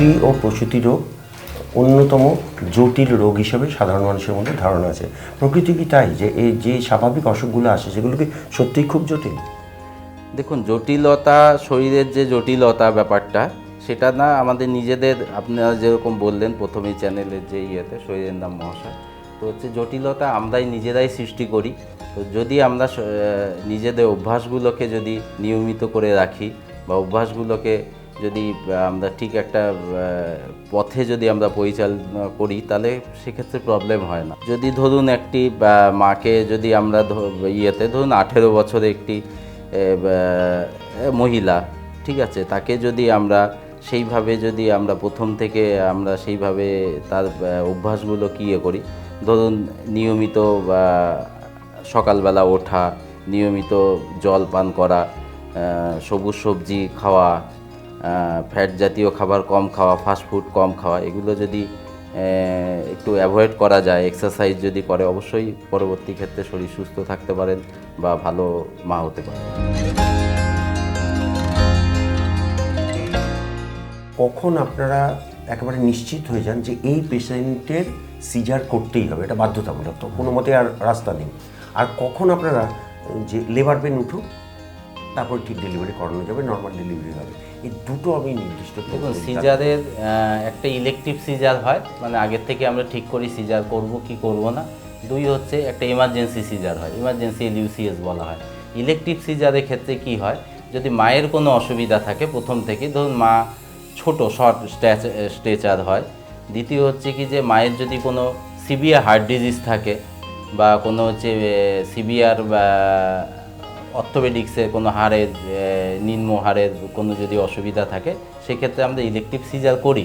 স্ত্রী ও প্রসূতি রোগ অন্যতম জটিল রোগ হিসেবে সাধারণ মানুষের মধ্যে ধারণা আছে। প্রকৃতি কি তাই যে এই যে স্বাভাবিক অসুখগুলো আসে সেগুলো কি সত্যিই খুব জটিল? দেখুন, জটিলতা শরীরের যে জটিলতা ব্যাপারটা, সেটা না আমাদের নিজেদের, আপনারা যেরকম বললেন প্রথমেই চ্যানেলের যে ইয়েতে, শরীরের নাম মহাশয়, তো হচ্ছে জটিলতা আমরাই নিজেরাই সৃষ্টি করি। তো যদি আমরা নিজেদের অভ্যাসগুলোকে যদি নিয়মিত করে রাখি বা অভ্যাসগুলোকে যদি আমরা ঠিক একটা পথে যদি আমরা পরিচালনা করি, তাহলে সেক্ষেত্রে প্রবলেম হয় না। যদি ধরুন একটি মাকে যদি আমরা ইয়েতে ধরুন আঠেরো বছরে একটি মহিলা, ঠিক আছে, তাকে যদি আমরা সেইভাবে যদি আমরা প্রথম থেকে আমরা সেইভাবে তার অভ্যাসগুলো কী ইয়ে করি, ধরুন নিয়মিত সকালবেলা ওঠা, নিয়মিত জল পান করা সবুজ সবজি খাওয়া ফ্যাট জাতীয় খাবার কম খাওয়া ফাস্টফুড কম খাওয়া, এগুলো যদি একটু অ্যাভয়েড করা যায় এক্সারসাইজ যদি করে, অবশ্যই পরবর্তী ক্ষেত্রে শরীর সুস্থ থাকতে পারেন বা ভালো মা হতে পারেন। কখন আপনারা একেবারে নিশ্চিত হয়ে যান যে এই পেশেন্টের সিজার করতেই হবে? এটা বাধ্যতামূলক তো, কোনো মতে আর রাস্তা নেই। আর কখন আপনারা, যে লেবার পেন উঠুক তারপর ঠিক ডেলিভারি করানো যাবে নর্মাল ডেলিভারি হবে। এই দুটো আমি নির্দিষ্ট দেখুন সিজারের একটা ইলেকটিভ সিজার হয় মানে আগের থেকে আমরা ঠিক করি সিজার করব কি করব না। দুই হচ্ছে একটা ইমার্জেন্সি সিজার হয় ইমার্জেন্সি ইউসিএস বলা হয়। ইলেকটিভ সিজারের ক্ষেত্রে কি হয় যদি মায়ের কোনো অসুবিধা থাকে প্রথম থেকে ধরুন মা ছোট শর্ট স্ট্যাচ স্ট্রেচার হয়। দ্বিতীয় হচ্ছে কি যে মায়ের যদি কোনো সিভিয়ার হার্ট ডিজিজ থাকে বা কোনো হচ্ছে সিভিয়ার বা অর্থোপেডিক্সের কোনো হাড়ের নিম্ন হাড়ের কোনো যদি অসুবিধা থাকে, সেক্ষেত্রে আমরা ইলেকটিভ সিজার করি।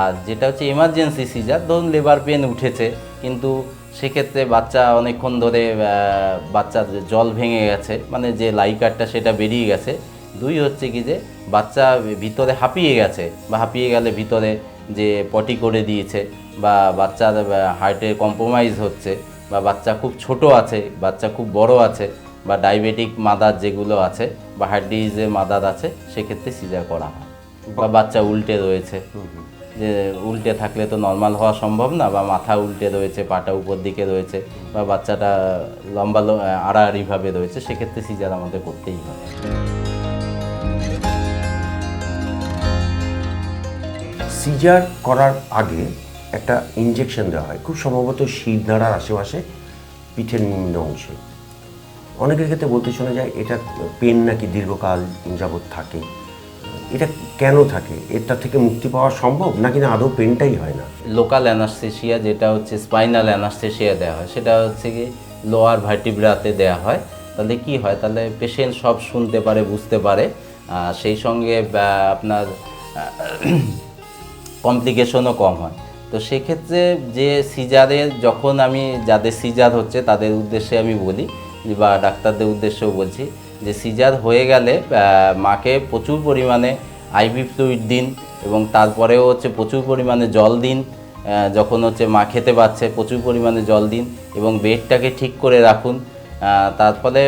আর যেটা হচ্ছে এমার্জেন্সি সিজার ধরুন লেবার পেন উঠেছে, কিন্তু সেক্ষেত্রে বাচ্চা অনেকক্ষণ ধরে বাচ্চার জল ভেঙে গেছে মানে যে লাইকারটা সেটা বেরিয়ে গেছে। দুই হচ্ছে কি যে, বাচ্চা ভিতরে হাঁপিয়ে গেছে, বা হাঁপিয়ে গেলে ভিতরে যে পটি করে দিয়েছে, বা বাচ্চার হার্টে কম্প্রোমাইজ হচ্ছে, বা বাচ্চা খুব ছোট আছে, বাচ্চা খুব বড় আছে বা ডায়াবেটিক মাদার যেগুলো আছে বা হার্ট ডিজিজের মাদার আছে সেক্ষেত্রে সিজার করা হয়। বা বাচ্চা উল্টে রয়েছে। যে উল্টে থাকলে তো নর্মাল হওয়া সম্ভব না বা মাথা উল্টে রয়েছে পাটা উপর দিকে রয়েছে বা বাচ্চাটা লম্বা আড়াআড়িভাবে রয়েছে সেক্ষেত্রে সিজার আমাদের করতেই হয়। সিজার করার আগে একটা ইঞ্জেকশন দেওয়া হয়। খুব সম্ভবত শিরদাঁড়ার আশেপাশে পিঠের নিম্ন অংশে। অনেকের ক্ষেত্রে বলতে শোনা যায়, এটা পেন নাকি দীর্ঘকাল যাবৎ থাকে। এটা কেন থাকে? এটা থেকে মুক্তি পাওয়া সম্ভব? না আদৌ পেনটাই হয় না? লোকাল অ্যানাস্থেশিয়া, যেটা হচ্ছে স্পাইনাল অ্যানাস্থেশিয়া দেওয়া হয়, সেটা হচ্ছে কি লোয়ার ভার্টিব্রাতে দেওয়া হয়। তাহলে কি হয়? তাহলে পেশেন্ট সব শুনতে পারে, বুঝতে পারে। সেই সঙ্গে আপনার কমপ্লিকেশনও কম হয়। তো সেক্ষেত্রে যে সিজারের যখন আমি, যাদের সিজার হচ্ছে, তাদের উদ্দেশ্যে আমি বলি বা ডাক্তারদের উদ্দেশ্যেও বলছি যে সিজার হয়ে গেলে মাকে প্রচুর পরিমাণে আইভি ফ্লুইড দিন এবং তারপরেও হচ্ছে প্রচুর পরিমাণে জল দিন যখন হচ্ছে মা খেতে পাচ্ছে প্রচুর পরিমাণে জল দিন এবং বেডটাকে ঠিক করে রাখুন। তার ফলে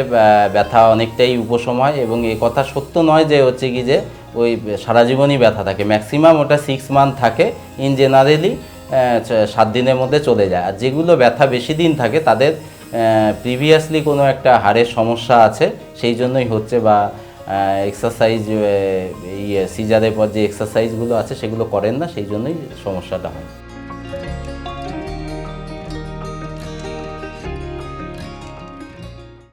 ব্যথা অনেকটাই উপশম হয় এবং এ কথা সত্য নয় যে হচ্ছে কি যে ওই সারা জীবনই ব্যথা থাকে। ম্যাক্সিমাম ওটা সিক্স মান্থ থাকে ইন জেনারেলি সাত দিনের মধ্যে চলে যায়। আর যেগুলো ব্যথা বেশি দিন থাকে, তাদের প্রিভিয়াসলি কোনো একটা হাড়ের সমস্যা আছে, সেই জন্যই হচ্ছে বা এক্সারসাইজ ইয়ে সিজারের পর যে এক্সারসাইজগুলো আছে সেগুলো করেন না, সেই জন্যই সমস্যাটা হয়।